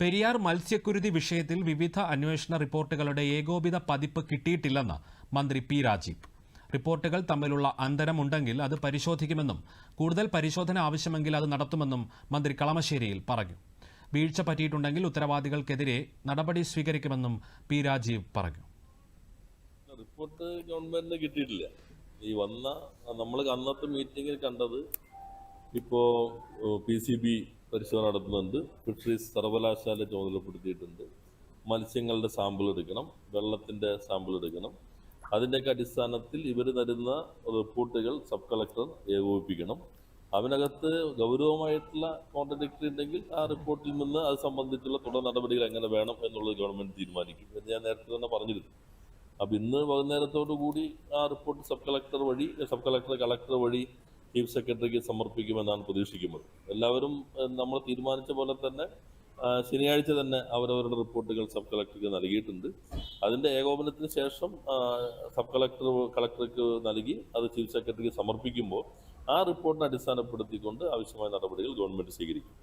പെരിയാർ മത്സ്യക്കുരുതി വിഷയത്തിൽ വിവിധ അന്വേഷണ റിപ്പോർട്ടുകളുടെ ഏകോപിത പതിപ്പ് കിട്ടിയിട്ടില്ലെന്ന് മന്ത്രി പി രാജീവ്. റിപ്പോർട്ടുകൾ തമ്മിലുള്ള അന്തരമുണ്ടെങ്കിൽ അത് പരിശോധിക്കുമെന്നും കൂടുതൽ പരിശോധന ആവശ്യമെങ്കിൽ അത് നടത്തുമെന്നും മന്ത്രി കളമശ്ശേരിയിൽ പറഞ്ഞു. വീഴ്ച പറ്റിയിട്ടുണ്ടെങ്കിൽ ഉത്തരവാദികൾക്കെതിരെ നടപടി സ്വീകരിക്കുമെന്നും പി രാജീവ് പറഞ്ഞു. റിപ്പോർട്ട് ഗവൺമെന്റിന് കിട്ടിയിട്ടില്ല. ഈ വന്ന നമ്മൾ അന്നത്തെ മീറ്റിംഗിൽ കണ്ടത് ഇപ്പോ പി സി ബി പരിശോധന നടത്തുന്നുണ്ട്. ഫിഷറീസ് സർവകലാശാല ചുമതലപ്പെടുത്തിയിട്ടുണ്ട്. മത്സ്യങ്ങളുടെ സാമ്പിൾ എടുക്കണം. വെള്ളത്തിന്റെ സാമ്പിൾ എടുക്കണം. അതിന്റെയൊക്കെ അടിസ്ഥാനത്തിൽ ഇവർ തരുന്ന റിപ്പോർട്ടുകൾ സബ് കളക്ടർ ഏകോപിപ്പിക്കണം. അതിനകത്ത് ഗൗരവമായിട്ടുള്ള കോൺട്രഡിക്ടറി ഉണ്ടെങ്കിൽ ആ റിപ്പോർട്ടിൽ നിന്ന് അത് സംബന്ധിച്ചുള്ള തുടർ നടപടികൾ എങ്ങനെ വേണം എന്നുള്ളത് ഗവൺമെന്റ് തീരുമാനിക്കും. എന്ന് ഞാൻ നേരത്തെ തന്നെ പറഞ്ഞിരുന്നു. അപ്പം ഇന്ന് വൈകുന്നേരത്തോടു കൂടി ആ റിപ്പോർട്ട് സബ് കളക്ടർ വഴി സബ് കളക്ടർ കളക്ടർ വഴി ചീഫ് സെക്രട്ടറിക്ക് സമർപ്പിക്കുമെന്നാണ് പ്രതീക്ഷിക്കുന്നത്. എല്ലാവരും നമ്മൾ തീരുമാനിച്ച പോലെ തന്നെ ശനിയാഴ്ച തന്നെ അവരവരുടെ റിപ്പോർട്ടുകൾ സബ് കളക്ടർക്ക് നൽകിയിട്ടുണ്ട്. അതിന്റെ ഏകോപനത്തിന് ശേഷം സബ് കളക്ടർ കളക്ടർക്ക് നൽകി അത് ചീഫ് സെക്രട്ടറിക്ക് സമർപ്പിക്കുമ്പോൾ ആ റിപ്പോർട്ടിനെ അടിസ്ഥാനപ്പെടുത്തിക്കൊണ്ട് ആവശ്യമായ നടപടികൾ ഗവൺമെന്റ് സ്വീകരിക്കും.